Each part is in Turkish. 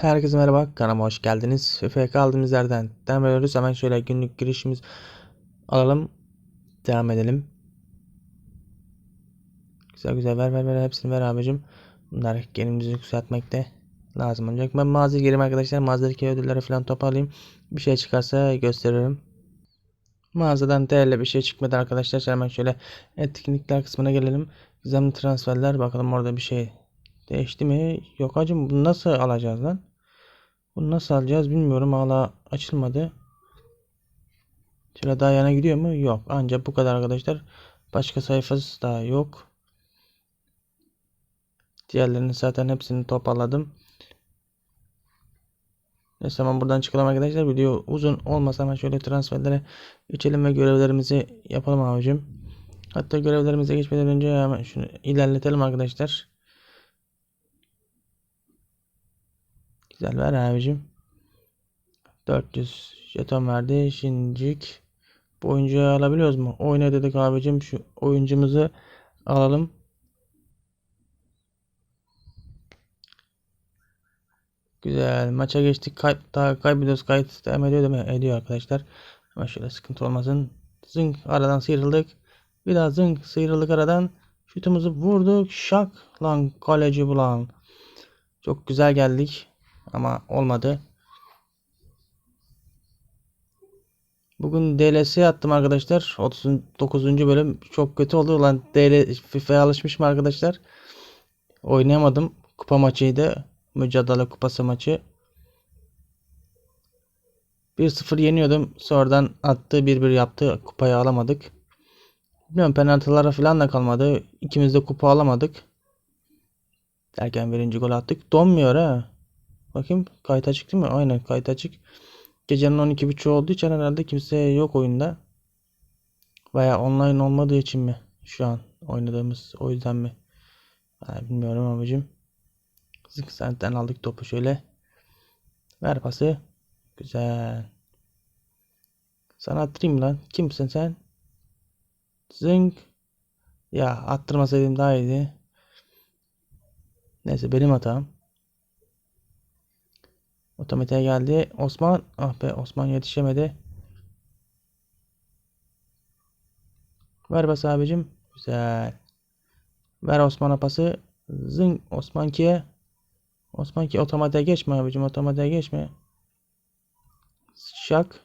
Herkese merhaba, kanalıma hoş geldiniz. FFK kaldığımız yerden devam ediyoruz. Hemen şöyle günlük girişimiz alalım. Devam edelim. Güzel güzel ver ver ver hepsini ver abicim. Bunlar kendimizi yükseltmekte lazım olacak. Ben mağazaya gireyim arkadaşlar. Mağazadaki ödülleri falan toparlayayım. Bir şey çıkarsa gösteririm. Mağazadan değerli bir şey çıkmadı arkadaşlar. Hemen şöyle etkinlikler kısmına gelelim. Gizemli transferler bakalım orada bir şey değişti mi? Yok hacım nasıl alacağız lan? Bunu nasıl alacağız bilmiyorum. Hala açılmadı. Şöyle daha yana gidiyor mu? Yok. Ancak bu kadar arkadaşlar. Başka sayfası da yok. Diğerlerini zaten hepsini toparladım. Neyse hemen buradan çıkalım arkadaşlar. Video uzun olmasa hemen şöyle transferlere geçelim ve görevlerimizi yapalım abicim. Hatta görevlerimize geçmeden önce hemen şunu ilerletelim arkadaşlar. Güzel ver abicim. 400 jeton verdi. Şincik. Bu oyuncuyu alabiliyoruz mu? Oyna dedik abicim. Şu oyuncumuzu alalım. Güzel. Maça geçtik. Kay daha kaybediyoruz. Kayıt devam ediyor değil mi? Ediyor arkadaşlar. Ama şöyle sıkıntı olmasın. Zınk aradan sıyrıldık. Bir daha zınk sıyrıldık aradan. Şutumuzu vurduk. Şak lan kaleci bulan. Çok güzel geldik. Ama olmadı. Bugün DLS attım arkadaşlar. 39. bölüm çok kötü oldu. Ulan DL FIFA'ya alışmışım arkadaşlar. Oynayamadım. Kupa maçıydı. Mücadele kupası maçı. 1-0 yeniyordum. Sonradan attı 1-1 yaptı. Kupayı alamadık. Bilmiyorum penaltılara falan da kalmadı. İkimiz de kupa alamadık. Derken birinci gol attık. Donmuyor ha. Bakayım kayıt açık değil mi? Aynen kayıt açık. Gecenin 12.30 olduğu için herhalde kimse yok oyunda. Veya online olmadığı için mi? Şu an oynadığımız o yüzden mi? Ha, bilmiyorum abicim. Zık senden aldık topu şöyle. Ver pası. Güzel. Sana attırayım lan. Kimsin sen? Zınk. Ya attırmasaydım daha iyiydi. Neyse benim hatam. Otomatiğe geldi. Osman. Ah be Osman yetişemedi. Ver bas abicim. Güzel. Ver Osman'a pası. Zing Osman ki'ye. Osman ki otomatiğe geçme abicim. Otomatiğe geçme. Şak.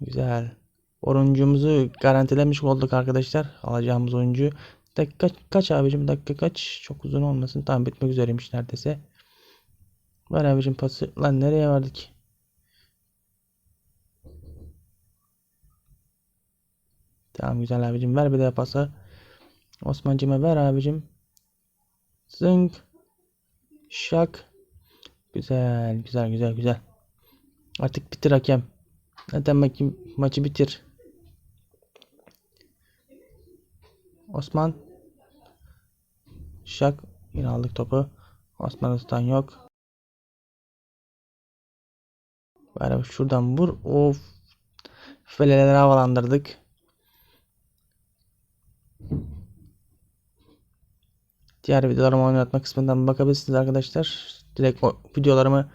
Güzel. Oruncumuzu garantilemiş olduk arkadaşlar. Alacağımız oyuncu. Dakika kaç abicim? Dakika kaç? Çok uzun olmasın. Tam bitmek üzereymiş neredeyse. Ver abicim pası. Lan nereye verdik? Tamam güzel abicim. Ver bir daha pası. Osman'cıma ver abicim. Zınk. Şak. Güzel güzel güzel güzel. Artık bitir hakem. Neden bakayım maçı bitir. Osman. Şak. Yine aldık topu. Osman'ın yok. Bari şuradan vur. Of. Feleleri havalandırdık. Diğer videolarımı oynatma kısmından bakabilirsiniz arkadaşlar. Direkt videolarımı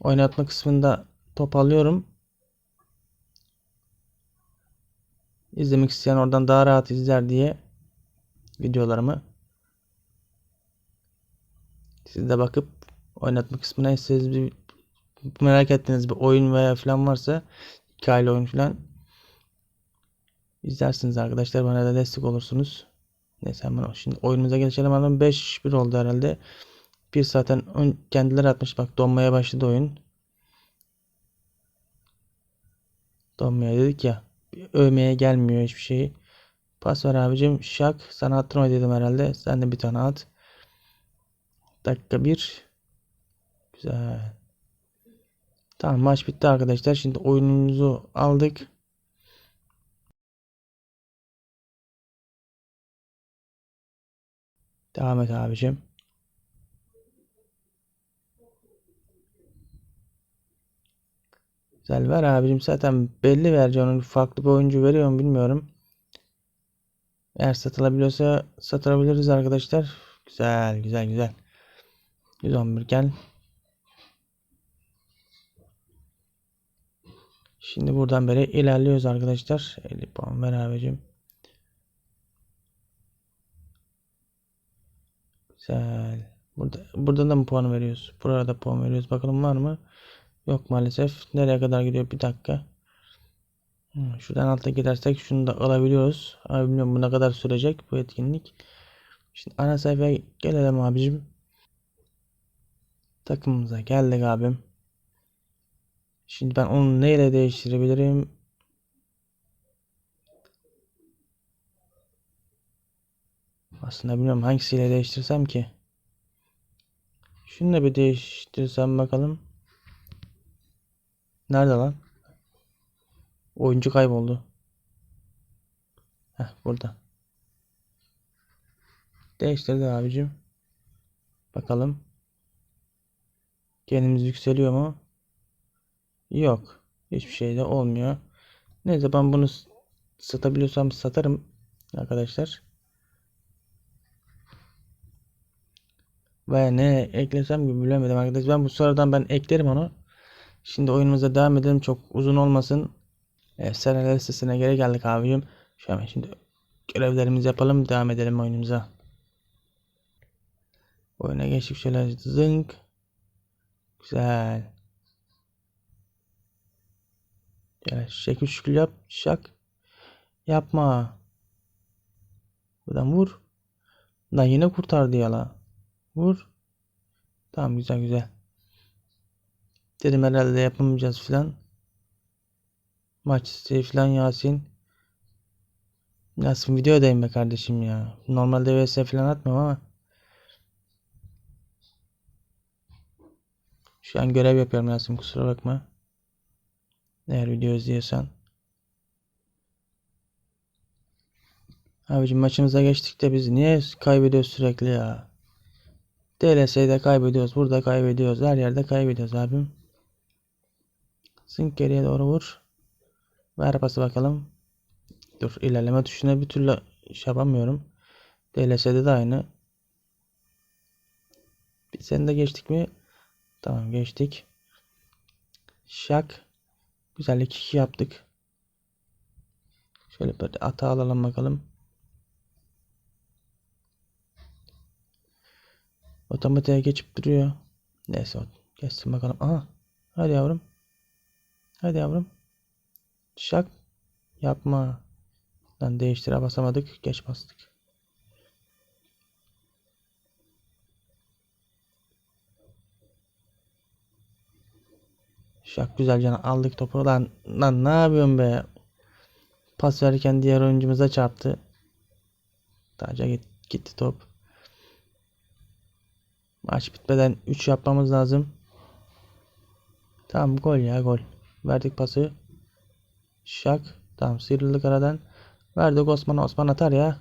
oynatma kısmında toparlıyorum. İzlemek isteyen oradan daha rahat izler diye videolarımı. Siz de bakıp oynatma kısmına siz bir merak ettiğiniz bir oyun veya falan varsa hikayeli oyun falan izlersiniz arkadaşlar. Bana da destek olursunuz. Neyse hemen şimdi oyunumuza geçelim. Hemen 5-1 oldu herhalde. Bir zaten kendileri atmış. Bak donmaya başladı oyun. Donmaya dedik ya. Övmeye gelmiyor hiçbir şey. Pas ver abicim. Şak. Sana attırma dedim herhalde. Sen de bir tane at. Dakika 1. Güzel. Tamam maç bitti arkadaşlar. Şimdi oyunumuzu aldık. Devam et abicim. Güzel ver abicim. Zaten belli vereceğim. Farklı bir oyuncu veriyor mu bilmiyorum. Eğer satılabiliyorsa satabiliriz arkadaşlar. Güzel güzel güzel. 111 gel. Şimdi buradan beri ilerliyoruz arkadaşlar. 50 puan ver abicim. Güzel. Burada, burada da mı puan veriyoruz? Burada da puan veriyoruz. Bakalım var mı? Yok maalesef. Nereye kadar gidiyor? Bir dakika. Şuradan alta gidersek şunu da alabiliyoruz. Abi bilmiyorum bu ne kadar sürecek bu etkinlik. Şimdi ana sayfaya gelelim abicim. Takımımıza geldik abim. Şimdi ben onu neyle değiştirebilirim? Aslında bilmiyorum hangisiyle değiştirsem ki. Şunu da bir değiştirsem bakalım. Nerede lan? Oyuncu kayboldu. Heh burada. Değiştirdi abicim. Bakalım. Genimiz yükseliyor mu? Yok. Hiçbir şey de olmuyor. Neyse ben bunu satabiliyorsam satarım arkadaşlar. Ve ne eklesem gibi bilemedim arkadaşlar. Ben bu sıradan ben eklerim onu. Şimdi oyunumuza devam edelim. Çok uzun olmasın. Efsaneler listesine geri geldik abicim. Şu hemen şimdi görevlerimizi yapalım. Devam edelim oyunumuza. Oyuna geçtik şöyle zınk. Güzel. Şekil şükür yap. Şak. Yapma. Buradan vur. Lan yine kurtardı ya la. Vur. Tamam güzel güzel. Dedim herhalde yapamayacağız filan. Maç isteği filan Yasin. Yasin videodayım be kardeşim ya. Normalde vs filan atmıyorum ama. Şu an görev yapıyorum Yasin kusura bakma. Eğer video izliyorsan. Abicim maçımıza geçtik de biz niye kaybediyoruz sürekli ya? DLS'de kaybediyoruz. Burada kaybediyoruz. Her yerde kaybediyoruz abim. Zınk geriye doğru vur. Ver pası bakalım. Dur ilerleme tuşuna bir türlü şey yapamıyorum. DLS'de de aynı. Seni de geçtik mi? Tamam geçtik. Şak. Güzel 2 yaptık. Şöyle bir ata alalım bakalım. Otomatiğe geçip duruyor. Neyse geçsin bakalım. Aha. Hadi yavrum. Hadi yavrum. Şak. Yapma. Lan değiştire basamadık. Geç bastık. Şak güzel canı aldık topu. Lan, lan ne yapıyorsun be? Pas verirken diğer oyuncumuza çarptı. Taca git, gitti top. Maç bitmeden 3 yapmamız lazım. Tamam gol ya gol. Verdik pası. Şak. Tamam sıyrıldık aradan. Verdik Osman'a. Osman atar ya.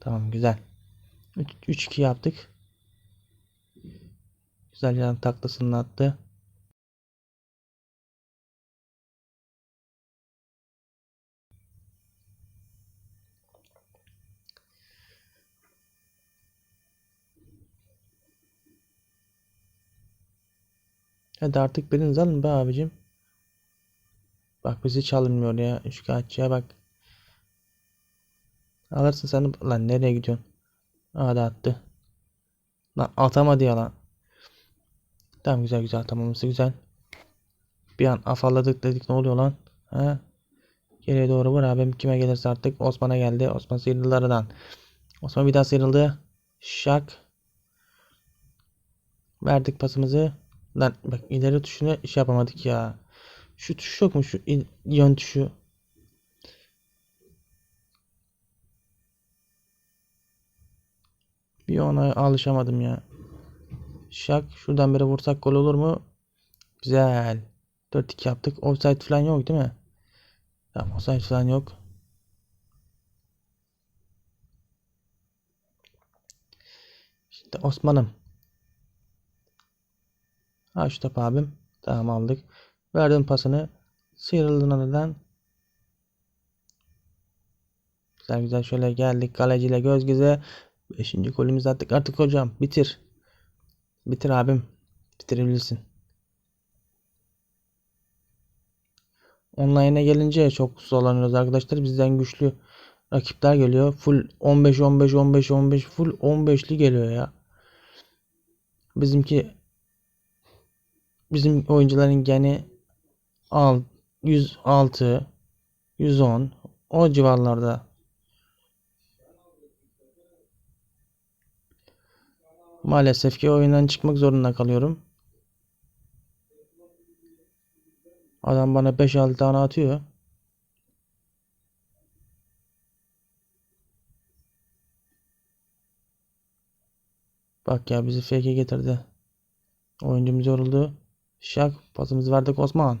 Tamam güzel. 3-2 yaptık. Güzel yan taklasını attı. Hadi artık biriniz alın be abicim. Bak bizi çalınmıyor ya. Şikayetçiye bak. Alırsın sen. Lan nereye gidiyorsun? Aa da attı. Lan atamadı ya lan. Tamam güzel güzel tamamısı güzel. Bir an afalladık dedik ne oluyor lan? Ha? Geriye doğru vur abim kime gelirse artık Osman'a geldi. Osman sıyrıldı. Osman bir daha sıyrıldı. Şak. Verdik pasımızı. Lan bak ileri tuşuna iş yapamadık ya. Şu tuş yok mu şu yön tuşu? Bir ona alışamadım ya. Şak şuradan beri vursak gol olur mu? Güzel. 4-2 yaptık. Offside falan yok değil mi? Tamam offside falan yok. Şimdi Osman'ım. Şu top abim. Tamam aldık. Verdim pasını. Sıyrıldın aradan. Güzel güzel şöyle geldik. Kaleciyle göz göze. Beşinci golümüzü attık. Artık hocam bitir. Bitir abim. Bitirebilirsin. online'e gelince çok zorlanıyoruz arkadaşlar. Bizden güçlü rakipler geliyor. Full 15 15 15 15 full 15'li geliyor ya. Bizimki bizim oyuncuların gene al 106 110 o civarlarda. Maalesef ki oyundan çıkmak zorunda kalıyorum. Adam bana 5-6 tane atıyor. Bak ya bizi fake'e getirdi. Oyuncumuz yoruldu. Şak pasımızı verdik Osman.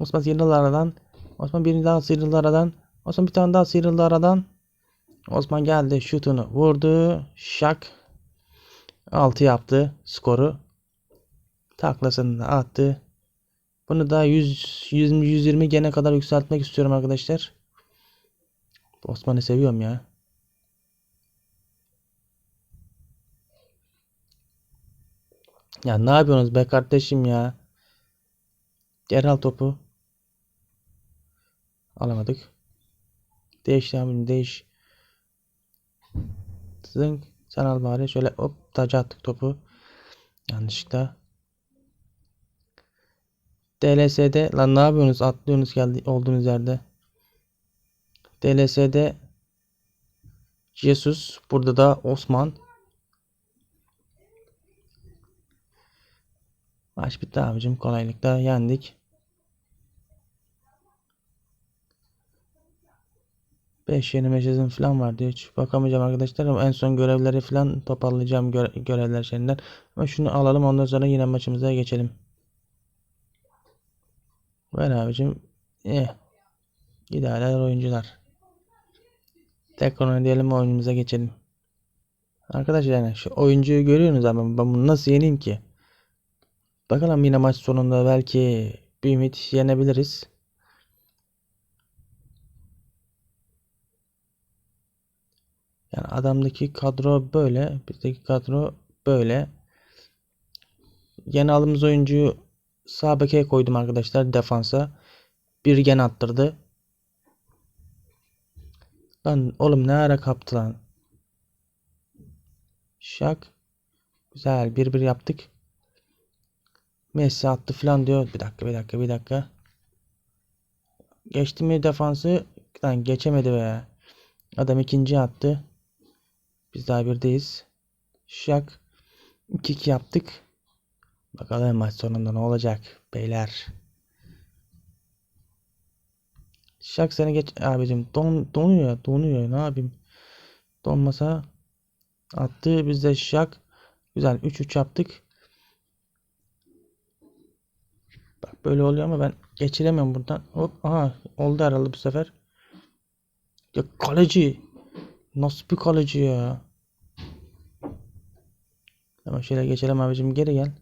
Osman sıyrıldı aradan. Osman birini daha sıyrıldı aradan. Osman bir tane daha sıyrıldı aradan. Osman geldi şutunu vurdu. Şak. 6 yaptı skoru. Taklasını attı. Bunu da 100 120 120 gene kadar yükseltmek istiyorum arkadaşlar. Osman'ı seviyorum ya. Ya ne yapıyorsunuz be kardeşim ya? Geri al topu. Alamadık. Değiş abi değiş. Zınk. Sen al bari. Şöyle hop taca attık topu. Yanlışlıkla. DLS'de lan ne yapıyorsunuz? Atlıyorsunuz geldi olduğunuz yerde. DLS'de Jesus. Burada da Osman. Maç bitti abicim. Kolaylıkla yendik. 5 yeni meşazım falan vardı. Hiç bakamayacağım arkadaşlar ama en son görevleri falan toparlayacağım göre görevler şeyinden. Ama şunu alalım ondan sonra yine maçımıza geçelim. Ver abicim. Eh. İdealer oyuncular. Tekrar oynayalım oyunumuza geçelim. Arkadaşlar yani şu oyuncuyu görüyorsunuz ama ben bunu nasıl yeneyim ki? Bakalım yine maç sonunda belki bir ümit yenebiliriz. Yani adamdaki kadro böyle. Bizdeki kadro böyle. Yeni aldığımız oyuncuyu sağ beke koydum arkadaşlar defansa. Bir gen attırdı. Lan oğlum ne ara kaptı lan. Şak. Güzel bir bir yaptık. Messi attı falan diyor. Bir dakika bir dakika bir dakika. Geçti mi defansı? Lan geçemedi be. Adam ikinci attı. Biz daha birdeyiz. Şak. 2-2 yaptık. Bakalım maç sonunda ne olacak beyler. Şak seni geç abicim don donuyor donuyor ne yapayım. Donmasa attı biz şak. Güzel 3-3 yaptık. Bak böyle oluyor ama ben geçiremiyorum buradan. Hop aha oldu herhalde bu sefer. Ya kaleci. Nasıl bir kaleci ya? Tamam şöyle geçelim abicim geri gel.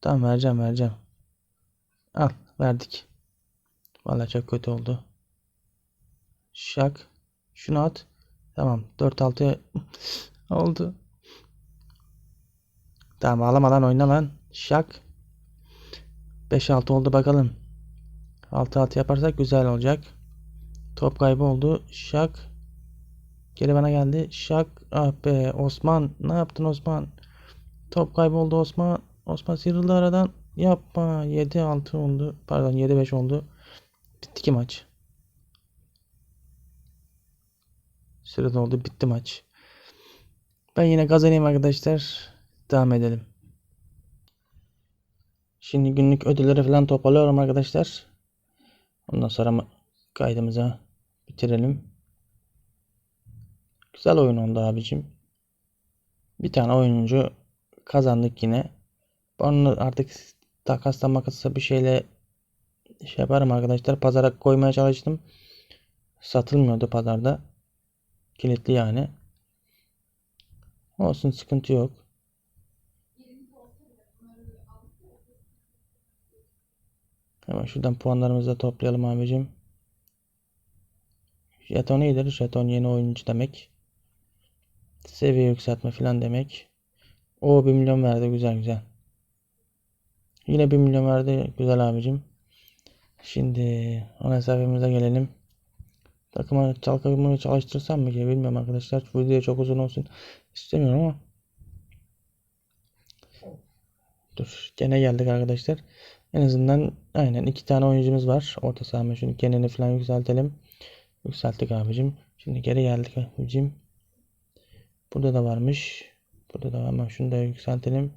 Tamam vereceğim vereceğim. Al verdik. Vallahi çok kötü oldu. Şak. Şunu at. Tamam 4-6 oldu. Tamam alamadan oyna lan. Şak. 5-6 oldu bakalım. 6-6 yaparsak güzel olacak. Top kaybı oldu. Şak. Geri bana geldi. Şak. Ah be Osman. Ne yaptın Osman? Top kaybı oldu Osman. Osman sıyrıldı aradan. Yapma. 7-6 oldu. Pardon 7-5 oldu. Bitti ki maç. Süre doldu. Bitti maç. Ben yine kazanayım arkadaşlar. Devam edelim. Şimdi günlük ödülleri falan toparlıyorum arkadaşlar. Ondan sonra kaydımıza bitirelim. Güzel oyun oldu abicim. Bir tane oyuncu kazandık yine. Onu artık takasla makasla bir şeyle şey yaparım arkadaşlar. Pazara koymaya çalıştım. Satılmıyordu pazarda. Kilitli yani. Olsun sıkıntı yok. Hemen şuradan puanlarımızı da toplayalım abicim. Jeton iyidir. Jeton yeni oyuncu demek. Seviye yükseltme falan demek. O 1 milyon verdi. Güzel güzel. Yine 1 milyon verdi. Güzel abicim. Şimdi ana hesabımıza gelelim. Takıma çalkamı çalıştırsam mı ki bilmiyorum arkadaşlar. Bu video çok uzun olsun istemiyorum ama. Dur gene geldik arkadaşlar. En azından aynen iki tane oyuncumuz var. Orta saha şunu genini falan yükseltelim. Yükselttik abicim. Şimdi geri geldik abicim. Burada da varmış. Burada da ama şunu da yükseltelim.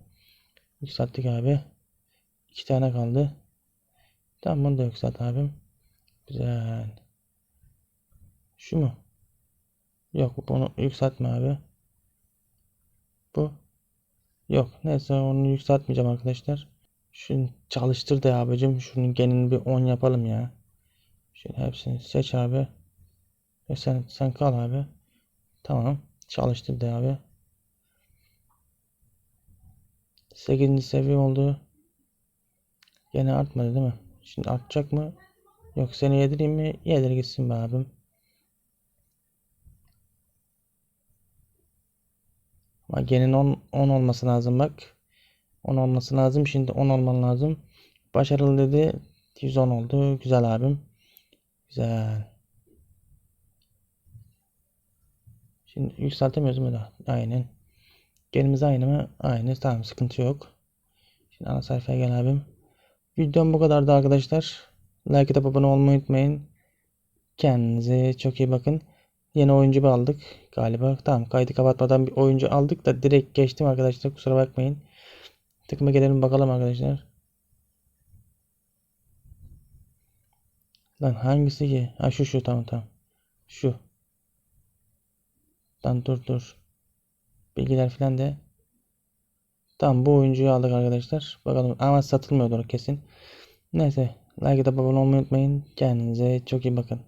Yükselttik abi. İki tane kaldı. Tamam bunu da yükselt abim. Güzel. Şu mu? Yok bunu yükseltme abi. Bu. Yok neyse onu yükseltmeyeceğim arkadaşlar. Şunu çalıştır da abicim. Şunun genini bir 10 yapalım ya. Şöyle hepsini seç abi. Ve sen, sen kal abi. Tamam. Çalıştır da abi. 8. seviye oldu. Yine artmadı değil mi? Şimdi artacak mı? Yok seni yedireyim mi? Yedir gitsin be abim. Ama genin 10, 10 olması lazım bak. 10 olması lazım. Şimdi 10 olman lazım. Başarılı dedi. 110 oldu. Güzel abim. Güzel. Şimdi yükseltemiyoruz mu da? Aynen. Genimiz aynı mı? Aynı. Tamam sıkıntı yok. Şimdi ana sayfaya gel abim. Videom bu kadardı arkadaşlar. Like atıp abone olmayı unutmayın. Kendinize çok iyi bakın. Yeni oyuncu aldık galiba. Tamam kaydı kapatmadan bir oyuncu aldık da direkt geçtim arkadaşlar. Kusura bakmayın. Takıma gelelim bakalım arkadaşlar. Lan hangisi ki? Ha şu şu tamam tamam. Şu. Lan dur dur. Bilgiler falan de. Tamam bu oyuncuyu aldık arkadaşlar. Bakalım ama satılmıyordur kesin. Neyse. Like atıp abone olmayı unutmayın. Kendinize çok iyi bakın.